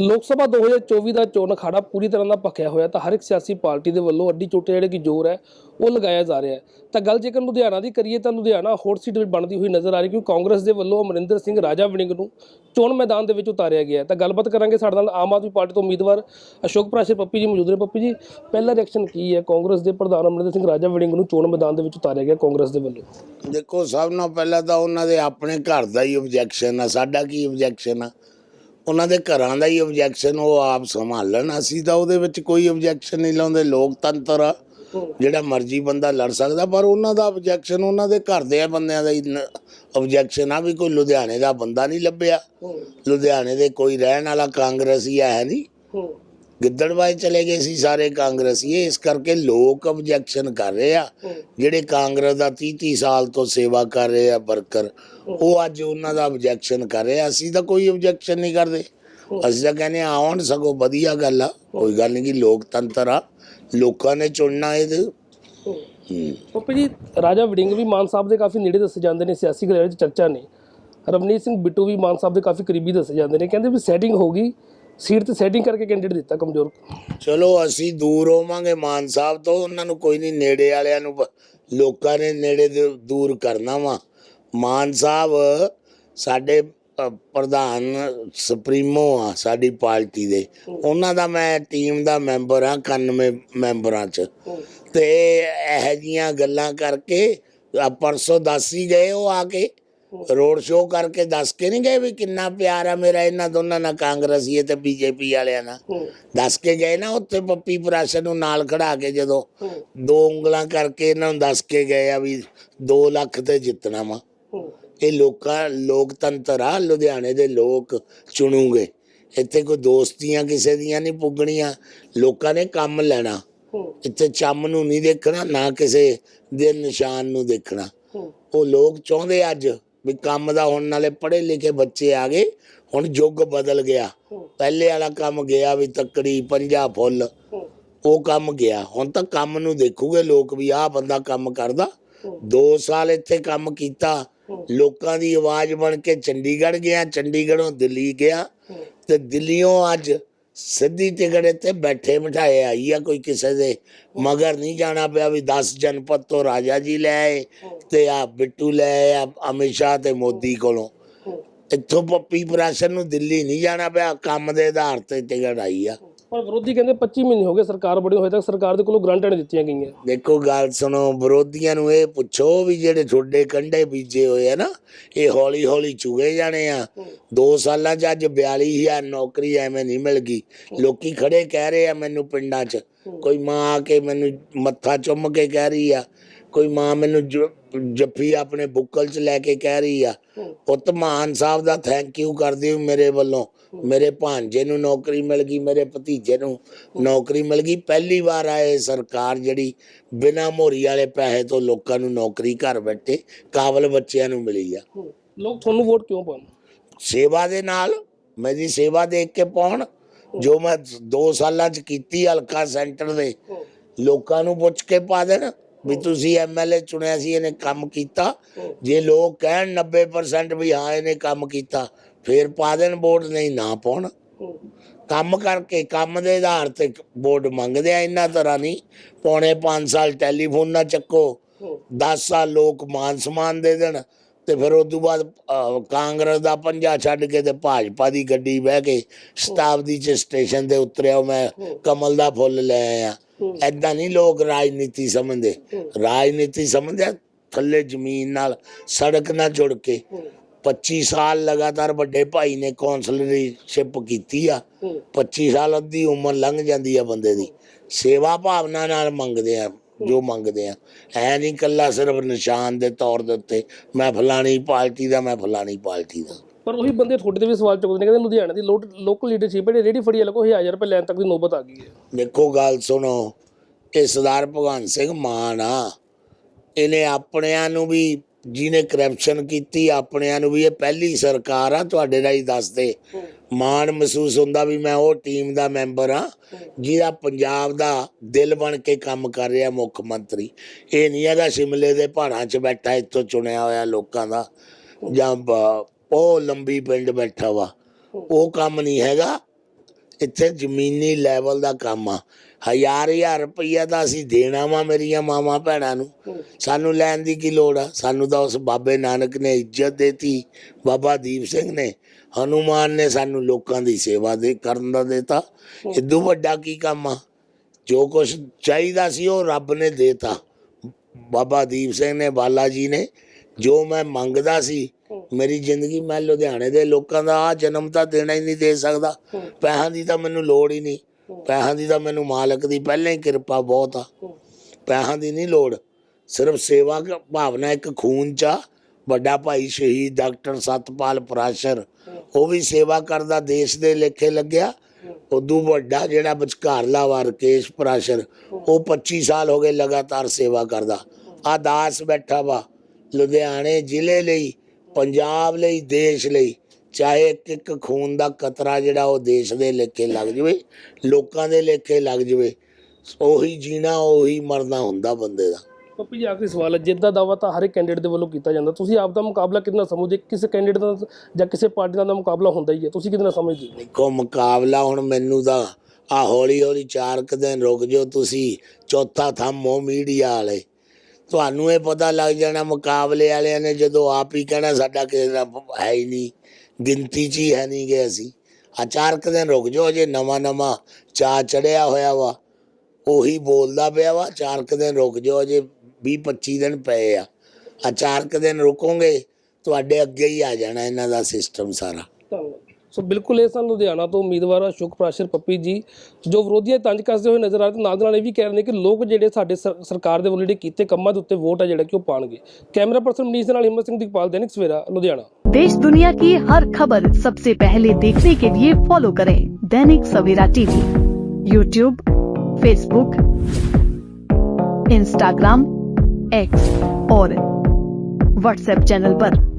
ਲੋਕ ਸਭਾ 2024 ਦਾ ਚੋਣ ਅਖਾੜਾ ਪੂਰੀ ਤਰ੍ਹਾਂ ਨਾਲ ਭਖਿਆ ਹੋਇਆ ਤਾਂ ਹਰ ਇੱਕ ਸਿਆਸੀ ਪਾਰਟੀ ਦੇ ਵੱਲੋਂ ਅੱਡੀ ਚੋਟੇ ਜਿਹੜੇ ਕਿ ਜ਼ੋਰ ਹੈ, ਉਹ ਲਗਾਇਆ ਜਾ ਰਿਹਾ ਤਾਂ ਗੱਲ ਜੇਕਰ ਲੁਧਿਆਣਾ ਦੀ ਕਰੀਏ ਤਾਂ ਲੁਧਿਆਣਾ ਹੌਟ ਸੀਟ ਵਿੱਚ ਬਣਦੀ ਹੋਈ ਨਜ਼ਰ ਆ ਰਹੀ ਕਿਉਂਕਿ ਕਾਂਗਰਸ ਦੇ ਵੱਲੋਂ ਅਮਰਿੰਦਰ ਸਿੰਘ ਰਾਜਾ ਵੜਿੰਗ ਨੂੰ ਚੋਣ ਮੈਦਾਨ ਦੇ ਵਿੱਚ ਉਤਾਰਿਆ ਗਿਆ ਤਾਂ ਗੱਲਬਾਤ ਕਰਾਂਗੇ ਸਾਡੇ ਨਾਲ ਆਮ ਆਦਮੀ ਪਾਰਟੀ ਤੋਂ ਉਮੀਦਵਾਰ ਅਸ਼ੋਕ ਪ੍ਰਾਸ਼ਰ ਪੱਪੀ ਜੀ ਮੌਜੂਦ ਨੇ। ਪੱਪੀ ਜੀ, ਪਹਿਲਾ ਰਿਐਕਸ਼ਨ ਕੀ ਹੈ? ਕਾਂਗਰਸ ਦੇ ਪ੍ਰਧਾਨ ਅਮਰਿੰਦਰ ਸਿੰਘ ਰਾਜਾ ਵੜਿੰਗ ਨੂੰ ਚੋਣ ਮੈਦਾਨ ਦੇ ਵਿੱਚ ਉਤਾਰਿਆ ਗਿਆ ਕਾਂਗਰਸ ਦੇ ਵੱਲੋਂ। ਦੇਖੋ, ਸਭ ਨਾਲੋਂ ਪਹਿਲਾਂ ਤਾਂ ਉਹਨਾਂ ਦੇ ਆਪਣੇ ਘਰ ਦਾ ਹੀ ਆਬਜੈਕਸ਼ਨ ਆ। ਸਾਡਾ ਕੀ ਆਬਜੈਕਸ਼ਨ ਆ? ਉਹਨਾਂ ਦੇ ਘਰਾਂ ਦਾ ਹੀ ਆਬਜੈਕਸ਼ਨ ਉਹ ਆਪ ਸੰਭਾਲਣ ਅਸੀਂ ਤਾਂ ਉਹਦੇ ਵਿੱਚ ਕੋਈ ਆਬਜੈਕਸ਼ਨ ਨਹੀਂ ਲਾਉਂਦੇ। ਲੋਕਤੰਤਰ ਆ, ਜਿਹੜਾ ਮਰਜ਼ੀ ਬੰਦਾ ਲੜ ਸਕਦਾ, ਪਰ ਉਹਨਾਂ ਦਾ ਆਬਜੈਕਸ਼ਨ ਉਹਨਾਂ ਦੇ ਘਰ ਦੇ ਬੰਦਿਆਂ ਦਾ ਹੀ ਆਬਜੈਕਸ਼ਨ ਆ ਵੀ ਕੋਈ ਲੁਧਿਆਣੇ ਦਾ ਬੰਦਾ ਨਹੀਂ ਲੱਭਿਆ। ਲੁਧਿਆਣੇ ਦੇ ਕੋਈ ਰਹਿਣ ਵਾਲਾ ਕਾਂਗਰਸੀ ਹੈ ਨਹੀਂ। ਗਿੱਦੜਬਾਈ ਚਲੇ ਗਏ ਸੀ ਸਾਰੇ ਕਾਂਗਰਸੀ ਇਸ ਕਰਕੇ ਲੋਕ ਆਬਜੈਕਸ਼ਨ ਕਰ ਰਹੇ ਆ। ਜਿਹੜੇ ਕਾਂਗਰਸ ਦਾ 30 30 ਸਾਲ ਤੋਂ ਸੇਵਾ ਕਰ ਰਹੇ ਆ ਵਰਕਰ ਉਹ ਅੱਜ ਉਹਨਾਂ ਦਾ ਆਬਜੈਕਸ਼ਨ ਕਰ ਰਹੇ ਆ। ਅਸੀਂ ਤਾਂ ਕੋਈ ਆਬਜੈਕਸ਼ਨ ਨਹੀਂ ਕਰਦੇ। ਅਸੀਂ ਤਾਂ ਕਹਿੰਦੇ ਆਉਣ ਸਗੋਂ ਵਧੀਆ ਗੱਲ ਆ। ਕੋਈ ਗੱਲ ਨਹੀਂ ਕਿ ਲੋਕਤੰਤਰ ਆ। ਲੋਕਾਂ ਨੇ ਚੁਣਨਾ ਇਹਦੇ ਹੂੰ। ਪੱਪੀ ਜੀ ਰਾਜਾ ਵੜਿੰਗ ਵੀ ਮਾਨ ਸਾਹਿਬ ਦੇ ਕਾਫੀ ਨੇੜੇ ਦੱਸੇ ਜਾਂਦੇ ਨੇ ਸਿਆਸੀ ਗਲਿਆਰੇ 'ਚ ਚਰਚਾ ਨੇ। ਰਵਨੀਤ ਸਿੰਘ ਬਿੱਟੂ ਵੀ ਮਾਨ ਸਾਹਿਬ ਦੇ ਕਾਫੀ ਕਰੀਬੀ ਦੱਸੇ ਜਾਂਦੇ ਨੇ। ਕਹਿੰਦੇ ਵੀ ਸੈਟਿੰਗ ਹੋ ਗਈ। ਸੀਟ ਤੇ ਸੈਟਿੰਗ ਕਰਕੇ ਕੈਂਡੀਡੇਟ ਦਿੱਤਾ ਕਮਜ਼ੋਰ। ਚਲੋ ਅਸੀਂ ਦੂਰ ਹੋਵਾਂਗੇ ਮਾਨ ਸਾਹਿਬ ਤੋਂ। ਉਹਨਾਂ ਨੂੰ ਕੋਈ ਨਹੀਂ ਨੇੜੇ ਵਾਲਿਆਂ ਨੂੰ ਪ- ਲੋਕਾਂ ਨੇ ਨੇੜੇ ਦੇ ਦੂਰ ਕਰਨਾ ਵਾ। ਮਾਨ ਸਾਹਿਬ ਸਾਡੇ ਅ, ਪ੍ਰਧਾਨ ਸੁਪਰੀਮੋ ਆ ਸਾਡੀ ਪਾਰਟੀ ਦੇ। ਉਹਨਾਂ ਦਾ ਮੈਂ ਟੀਮ ਦਾ ਮੈਂਬਰ ਆ 91 ਮੈਂਬਰਾਂ ਚ। ਤੇ ਇਹੋ ਜੀਆਂ ਗੱਲਾਂ ਕਰਕੇ ਆ ਪਰਸੋਂ ਦੱਸ ਹੀ ਗਏ ਉਹ ਆ ਕੇ। ਰੋਡ ਸ਼ੋਅ ਕਰਕੇ ਦੱਸ ਕੇ ਨਹੀਂ ਗਏ ਵੀ ਕਿੰਨਾ ਪਿਆਰ ਆ ਮੇਰਾ ਇਹਨਾਂ ਦੋਨਾਂ ਨਾਲ ਕਾਂਗਰਸੀਏ ਤੇ ਬੀਜੇਪੀ ਵਾਲਿਆਂ ਨਾਲ। ਦੱਸ ਕੇ ਗਏ ਨਾ ਉੱਥੇ ਪੱਪੀ ਪ੍ਰਾਸ਼ਨ ਨੂੰ ਨਾਲ ਖੜਾ ਕੇ ਜਦੋਂ ਦੋ ਉਂਗਲਾਂ ਕਰਕੇ ਇਹਨਾਂ ਨੂੰ ਦੱਸ ਕੇ ਗਏ ਆ ਵੀ 2 ਲੱਖ ਤੇ ਜਿੱਤਣਾ ਵਾ। ਇਹ ਲੋਕਾਂ ਲੋਕਤੰਤਰ ਆ ਲੁਧਿਆਣੇ ਦੇ ਲੋਕ ਚੁਣੂਗੇ। ਇੱਥੇ ਕੋਈ ਦੋਸਤੀਆਂ ਕਿਸੇ ਦੀਆਂ ਨਹੀਂ ਪੁੱਗਣੀਆਂ ਲੋਕਾਂ ਨੇ ਕੰਮ ਲੈਣਾ। ਇੱਥੇ ਚੰਮ ਨੂੰ ਨਹੀਂ ਦੇਖਣਾ ਨਾ ਕਿਸੇ ਦੇ ਨਿਸ਼ਾਨ ਨੂੰ ਦੇਖਣਾ। ਉਹ ਲੋਕ ਚਾਹੁੰਦੇ ਅੱਜ ਵੀ ਕੰਮ ਦਾ ਹੁਣ ਨਾਲੇ ਪੜ੍ਹੇ ਲਿਖੇ ਬੱਚੇ ਆ ਗਏ ਹੁਣ ਯੁੱਗ ਬਦਲ ਗਿਆ। ਪਹਿਲੇ ਵਾਲਾ ਕੰਮ ਗਿਆ ਵੀ ਤੱਕੜੀ ਪੰਜਾ ਫੁੱਲ। ਉਹ ਕੰਮ ਗਿਆ। ਹੁਣ ਤਾਂ ਕੰਮ ਨੂੰ ਦੇਖੂਗੇ ਲੋਕ ਵੀ ਆਹ ਬੰਦਾ ਕੰਮ ਕਰਦਾ। 2 ਸਾਲ ਇੱਥੇ ਕੰਮ ਕੀਤਾ। ਲੋਕਾਂ ਦੀ ਆਵਾਜ਼ ਬਣ ਕੇ ਚੰਡੀਗੜ੍ਹ ਗਿਆ ਚੰਡੀਗੜ੍ਹੋਂ ਦਿੱਲੀ ਗਿਆ। ਤੇ ਦਿੱਲੀੋਂ ਅੱਜ ਸਿੱਧੀ ਟਿਕਟ ਇੱਥੇ ਬੈਠੇ ਬਿਠਾਏ ਆਈ ਆ ਕੋਈ ਕਿਸੇ ਦੇ। ਮਗਰ ਨਹੀਂ ਜਾਣਾ ਪਿਆ ਵੀ 10 ਜਨਪਦ ਤੋਂ ਰਾਜਾ ਜੀ ਲੈ ਆਏ ਤੇ ਆ ਬਿੱਟੂ ਲੈ ਆ ਅਮਿਤ ਸ਼ਾਹ ਤੇ ਮੋਦੀ ਕੋਲੋਂ। ਇੱਥੋਂ ਪੱਪੀ ਪ੍ਰਾਸ਼ਨ ਨੂੰ ਦਿੱਲੀ ਨਹੀਂ ਜਾਣਾ ਪਿਆ ਕੰਮ ਦੇ ਆਧਾਰ ਤੇ ਟਿਕਟ ਆਈ ਆ। ਪਰ ਵਿਰੋਧੀ ਕਹਿੰਦੇ 25 ਮਹੀਨੇ ਹੋ ਗਏ ਸਰਕਾਰ ਬਣੀ ਹੋਏ ਤੱਕ, ਸਰਕਾਰ ਦੇ ਕੋਲੋਂ ਗਰੰਟਾਂ ਨਹੀਂ ਦਿੱਤੀਆਂ ਗਈਆਂ। ਦੇਖੋ, ਗੱਲ ਸੁਣੋ, ਵਿਰੋਧੀਆਂ ਨੂੰ ਇਹ ਪੁੱਛੋ ਵੀ ਜਿਹੜੇ ਛੋਡੇ ਕੰਡੇ ਬੀਜੇ ਹੋਏ ਆ ਨਾ, ਇਹ ਹੌਲੀ ਹੌਲੀ ਚੁਗੇ ਜਾਣੇ ਆ। 2 ਸਾਲਾਂ 'ਚ ਅੱਜ 42000 ਨੌਕਰੀ ਐਵੇਂ ਨਹੀਂ ਮਿਲ ਗਈ। ਲੋਕੀ ਖੜੇ ਕਹਿ ਰਹੇ ਆ ਮੈਨੂੰ ਪਿੰਡਾਂ 'ਚ, ਕੋਈ ਮਾਂ ਆ ਕੇ ਮੈਨੂੰ ਮੱਥਾ ਚੁੰਮ ਕੇ ਕਹਿ ਰਹੀ ਆ। ਕੋਈ ਮਾਂ ਮੈਨੂੰ ਜ- ਜੱਫੀ ਆਪਣੇ ਬੁੱਕਲ 'ਚ ਲੈ ਕੇ ਕਹਿ ਰਹੀ ਆ ਪੁੱਤ ਮਾਨ ਸਾਹਿਬ ਦਾ ਥੈਂਕ ਯੂ ਕਰਦੀ ਹੂੰ ਮੇਰੇ ਵੱਲੋਂ। ਮੇਰੇ ਭਾਂਜੇ ਨੂੰ ਨੌਕਰੀ ਮਿਲ ਗਈ ਮੇਰੇ ਭਤੀਜੇ ਨੂੰ ਨੌਕਰੀ ਮਿਲ ਗਈ। ਪਹਿਲੀ ਵਾਰ ਆਏ ਸਰਕਾਰ ਜਿਹੜੀ ਬਿਨਾ ਮੋਰੀ ਵਾਲੇ ਪੈਸੇ ਤੋਂ ਲੋਕਾਂ ਨੂੰ ਨੌਕਰੀ ਘਰ ਬੈਠੇ ਕਾਬਲ ਬੱਚਿਆਂ ਨੂੰ ਮਿਲੀ ਆ। ਲੋਕ ਤੁਹਾਨੂੰ ਵੋਟ ਕਿਉਂ ਪਾਉਣ? ਸੇਵਾ ਦੇ ਨਾਲ ਮੇਰੀ ਸੇਵਾ ਦੇਖ ਕੇ ਪਾਉਣ। ਜੋ ਮੈਂ 2 ਸਾਲਾਂ ਚ ਕੀਤੀ ਹਲਕਾ ਸੈਂਟਰ ਦੇ ਲੋਕਾਂ ਨੂੰ ਪੁੱਛ ਕੇ ਪਾ ਦੇਣ। ਵੀ ਤੁਸੀਂ ਐਮਐਲਏ ਚੁਣਿਆ ਸੀ ਇਹਨੇ ਕੰਮ ਕੀਤਾ। ਜੇ ਲੋਕ ਕਹਿਣ 90% ਵੀ ਹਾਂ ਇਹਨੇ ਕੰਮ ਕੀਤਾ ਫੇਰ ਪਾ ਦੇਣ ਵੋਟ ਨਹੀਂ ਨਾ ਪਾਉਣ। ਕੰਮ ਕਰਕੇ ਕੰਮ ਦੇ ਆਧਾਰ ਤੇ ਵੋਟ ਮੰਗਦੇ ਆ ਇੰਨਾ ਤਰ੍ਹਾਂ ਨਹੀਂ। ਪੌਣੇ 5 ਸਾਲ ਟੈਲੀਫੋਨ ਨਾ ਚੱਕੋ। 10 ਸਾਲ ਲੋਕ ਮਾਨ ਸਮਾਨ ਦੇ ਦੇਣ ਤੇ ਫਿਰ ਉਸ ਤੋਂ ਬਾਅਦ ਕਾਂਗਰਸ ਦਾ ਪੰਜਾ ਛੱਡ ਕੇ ਤੇ ਭਾਜਪਾ ਦੀ ਗੱਡੀ ਬਹਿ ਕੇ ਸ਼ਤਾਬਦੀ ਚ ਸਟੇਸ਼ਨ ਤੇ ਉਤਰਿਆ ਮੈਂ ਕਮਲ ਦਾ ਫੁੱਲ ਲੈ ਆਇਆ। ਐਦਾਂ ਨਹੀਂ ਲੋਕ ਰਾਜਨੀਤੀ ਸਮਝਦੇ। ਰਾਜਨੀਤੀ ਸਮਝਦੇ ਆ ਥੱਲੇ ਜ਼ਮੀਨ ਨਾਲ ਸੜਕ ਨਾਲ ਜੁੜ ਕੇ। 25 ਸਾਲ ਲਗਾਤਾਰ ਵੱਡੇ ਭਾਈ ਨੇ ਕੌਂਸਲਰਸ਼ਿਪ ਕੀਤੀ ਆ। 25 ਸਾਲ ਅੱਧੀ ਉਮਰ ਲੰਘ ਜਾਂਦੀ ਆ ਬੰਦੇ ਦੀ। ਸੇਵਾ ਭਾਵਨਾ ਨਾਲ ਮੰਗਦੇ ਆ ਜੋ ਮੰਗਦੇ ਆ। ਐ ਨਹੀਂ ਕੱਲਾ ਸਿਰਫ ਨਿਸ਼ਾਨ ਦੇ ਤੌਰ ਦੇ ਉੱਤੇ ਮੈਂ ਫਲਾਣੀ ਪਾਰਟੀ ਦਾ ਮੈਂ ਫਲਾਣੀ ਪਾਰਟੀ ਦਾ। ਪਰ ਉਹੀ ਬੰਦੇ ਤੁਹਾਡੇ ਤੇ ਵੀ ਸਵਾਲ ਚੁੱਕਦੇ ਨੇ, ਕਹਿੰਦੇ ਲੁਧਿਆਣਾ ਦੀ ਲੋਕਲ ਲੀਡਰਸ਼ਿਪ ਹੈ ਰੇੜੀ ਫੜੀ ਵਾਲੇ ਕੋ 1000 ਰੁਪਏ ਲੈਣ ਤੱਕ ਦੀ ਨੌਬਤ ਆ ਗਈ ਹੈ। ਦੇਖੋ ਗੱਲ ਸੁਣੋ, ਇਹ ਸਰਦਾਰ ਭਗਵੰਤ ਸਿੰਘ ਮਾਨ ਆ, ਇਹਨੇ ਆਪਣਿਆਂ ਨੂੰ ਵੀ ਜਿਹਨੇ ਕਰਪਸ਼ਨ ਕੀਤੀ, ਆਪਣਿਆਂ ਨੂੰ ਵੀ ਇਹ ਪਹਿਲੀ ਸਰਕਾਰ ਆ, ਤੁਹਾਡੇ ਰਾਹੀਂ ਦੱਸਦੇ। ਮਾਣ ਮਹਿਸੂਸ ਹੁੰਦਾ ਵੀ ਮੈਂ ਉਹ ਟੀਮ ਦਾ ਮੈਂਬਰ ਆ, ਜਿਹਦਾ ਪੰਜਾਬ ਦਾ ਦਿਲ ਬਣ ਕੇ ਕੰਮ ਕਰ ਰਿਹਾ ਮੁੱਖ ਮੰਤਰੀ। ਇਹ ਨਹੀਂ ਹੈਗਾ ਸ਼ਿਮਲੇ ਦੇ ਪਹਾੜਾਂ 'ਚ ਬੈਠਾ, ਇੱਥੋਂ ਚੁਣਿਆ ਹੋਇਆ ਲੋਕਾਂ ਦਾ, ਜਾਂ ਉਹ ਲੰਬੀ ਪਿੰਡ ਬੈਠਾ ਵਾ। ਉਹ ਕੰਮ ਨਹੀਂ ਹੈਗਾ। ਇੱਥੇ ਜ਼ਮੀਨੀ ਲੈਵਲ ਦਾ ਕੰਮ ਆ। ਹਜ਼ਾਰ ਹਜ਼ਾਰ ਰੁਪਈਆ ਤਾਂ ਅਸੀਂ ਦੇਣਾ ਵਾ ਮੇਰੀਆਂ ਮਾਵਾਂ ਭੈਣਾਂ ਨੂੰ। ਸਾਨੂੰ ਲੈਣ ਦੀ ਕੀ ਲੋੜ ਆ? ਸਾਨੂੰ ਤਾਂ ਉਸ ਬਾਬੇ ਨਾਨਕ ਨੇ ਇੱਜ਼ਤ ਦੇਤੀ। ਬਾਬਾ ਦੀਪ ਸਿੰਘ ਨੇ। ਹਨੂਮਾਨ ਨੇ ਸਾਨੂੰ ਲੋਕਾਂ ਦੀ ਸੇਵਾ ਦੇ ਕਰਨ ਦਾ ਦਿੱਤਾ। ਇਦੋਂ ਵੱਡਾ ਕੀ ਕੰਮ ਆ? ਜੋ ਕੁਝ ਚਾਹੀਦਾ ਸੀ ਉਹ ਰੱਬ ਨੇ ਦੇਤਾ। ਬਾਬਾ ਦੀਪ ਸਿੰਘ ਨੇ, ਬਾਲਾ ਜੀ ਨੇ। ਜੋ ਮੈਂ ਮੰਗਦਾ ਸੀ ਮੇਰੀ ਜ਼ਿੰਦਗੀ ਮੈਂ ਲੁਧਿਆਣੇ ਦੇ ਲੋਕਾਂ ਦਾ ਆ ਜਨਮ ਤਾਂ ਦੇਣਾ ਹੀ ਨਹੀਂ ਦੇ ਸਕਦਾ। ਪੈਸਿਆਂ ਦੀ ਤਾਂ ਮੈਨੂੰ ਲੋੜ ਹੀ ਨਹੀਂ। ਪੈਸਿਆਂ ਦੀ ਤਾਂ ਮੈਨੂੰ ਮਾਲਕ ਦੀ ਪਹਿਲਾਂ ਹੀ ਕਿਰਪਾ ਬਹੁਤ ਆ। ਪੈਸਿਆਂ ਦੀ ਨਹੀਂ ਲੋੜ। ਸਿਰਫ ਸੇਵਾ ਭਾਵਨਾ ਇੱਕ ਖੂਨ ਚ। ਵੱਡਾ ਭਾਈ ਸ਼ਹੀਦ ਡਾਕਟਰ ਸਤਪਾਲ ਪਰਾਸ਼ਰ ਉਹ ਵੀ ਸੇਵਾ ਕਰਦਾ ਦੇਸ਼ ਦੇ ਲੇਖੇ ਲੱਗਿਆ। ਉਦੋਂ ਵੱਡਾ ਜਿਹੜਾ ਵਿਚਕਾਰਲਾ ਵਾ ਰਕੇਸ਼ ਪਰਾਸ਼ਰ ਉਹ 25 ਸਾਲ ਹੋ ਗਏ ਲਗਾਤਾਰ ਸੇਵਾ ਕਰਦਾ। ਆ ਦਾਸ ਬੈਠਾ ਵਾ ਲੁਧਿਆਣੇ ਜ਼ਿਲ੍ਹੇ ਲਈ ਪੰਜਾਬ ਲਈ ਦੇਸ਼ ਲਈ ਚਾਹੇ ਇੱਕ ਇੱਕ ਖੂਨ ਦਾ ਕਤਰਾ ਜਿਹੜਾ ਉਹ ਦੇਸ਼ ਦੇ ਲੇਖੇ ਲੱਗ ਜਵੇ ਲੋਕਾਂ ਦੇ ਲੇਖੇ ਲੱਗ ਜਵੇ ਉਹੀ ਜੀਣਾ ਉਹੀ ਮਰਨਾ ਹੁੰਦਾ ਬੰਦੇ ਦਾ। ਪੱਪੀ ਜੀ ਆਖਰੀ ਸਵਾਲ ਹੈ ਜਿੱਦਾਂ ਦਾਵਾ ਤਾਂ ਹਰ ਇੱਕ ਕੈਂਡੀਡੇਟ ਦੇ ਵੱਲੋਂ ਕੀਤਾ ਜਾਂਦਾ। ਤੁਸੀਂ ਆਪ ਦਾ ਮੁਕਾਬਲਾ ਕਿੰਨਾ ਸਮਝਦੇ? ਕਿਸੇ ਕੈਂਡੀਡੇਟ ਦਾ ਜਾਂ ਕਿਸੇ ਪਾਰਟੀ ਦਾ ਮੁਕਾਬਲਾ ਹੁੰਦਾ ਹੀ ਹੈ? ਤੁਸੀਂ ਕਿੰਨਾ ਸਮਝਦੇ? ਹੋ ਦੇਖੋ ਮੁਕਾਬਲਾ ਹੁਣ ਮੈਨੂੰ ਤਾਂ ਆ ਹੌਲੀ ਹੌਲੀ ਚਾਰ ਕੁ ਦਿਨ ਰੁਕ ਜਾਓ ਤੁਸੀਂ ਚੌਥਾ ਥੰਮੋ ਮੀਡੀਆ ਵਾਲੇ। ਤੁਹਾਨੂੰ ਇਹ ਪਤਾ ਲੱਗ ਜਾਣਾ ਮੁਕਾਬਲੇ ਵਾਲਿਆਂ ਨੇ ਜਦੋਂ ਆਪ ਹੀ ਕਹਿਣਾ ਸਾਡਾ ਕਿਸੇ ਦਾ ਹੈ ਹੀ ਨਹੀਂ, ਗਿਣਤੀ 'ਚ ਹੀ ਹੈ ਨਹੀਂ ਗਏ ਅਸੀਂ। ਆ ਚਾਰ ਕੁ ਦਿਨ ਰੁਕ ਜਾਓ, ਅਜੇ ਨਵਾਂ ਨਵਾਂ ਚਾ ਚੜਿਆ ਹੋਇਆ ਵਾ। ਉਹੀ ਬੋਲਦਾ ਪਿਆ ਵਾ, ਚਾਰ ਕੁ ਦਿਨ ਰੁਕ ਜਾਓ, ਅਜੇ 20 25 ਦਿਨ ਪਏ ਆ। ਆ ਚਾਰ ਕੁ ਦਿਨ ਰੁਕੋਗੇ, ਤੁਹਾਡੇ ਅੱਗੇ ਹੀ ਆ ਜਾਣਾ ਇਹਨਾਂ ਦਾ ਸਿਸਟਮ ਸਾਰਾ। ਧੰਨਵਾਦ। ਸੋ ਬਿਲਕੁਲ ਇਹ ਸਨ ਲੁਧਿਆਣਾ ਤੋਂ ਉਮੀਦਵਾਰ ਅਸ਼ੋਕ ਪ੍ਰਾਸ਼ਰ ਪੱਪੀ ਜੀ ਜੋ ਵਿਰੋਧੀਆਂ ਤੰਜ ਕੱਸਦੇ ਹੋਏ ਨਜ਼ਰ ਆ ਰਹੇ ਤੇ ਨਾਲ ਦੇ ਨਾਲ ਇਹ ਵੀ ਕਹਿ ਰਹੇ ਨੇ ਕਿ ਲੋਕ ਜਿਹੜੇ ਸਾਡੇ ਸਰ- ਸਰਕਾਰ ਦੇ ਵੱਲੋਂ ਜਿਹੜੇ ਕੀਤੇ ਕੰਮਾਂ ਦੇ ਉੱਤੇ ਵੋਟ ਹੈ ਜਿਹੜਾ ਕਿ ਉਹ ਪਾਣਗੇ ਕੈਮਰਾ ਪਰਸਨ ਮਨੀਸ਼ ਦੇ ਨਾਲ ਹਿੰਮਤ ਸਿੰਘ ਦੀਪਾਲ ਦੈਨਿਕ ਸਵੇਰਾ ਲੁਧਿਆਣਾ देश दुनिया की हर खबर सबसे पहले देखने के लिए फॉलो करें Dainik Savera TV YouTube Facebook Instagram X और व्हाट्सएप चैनल पर।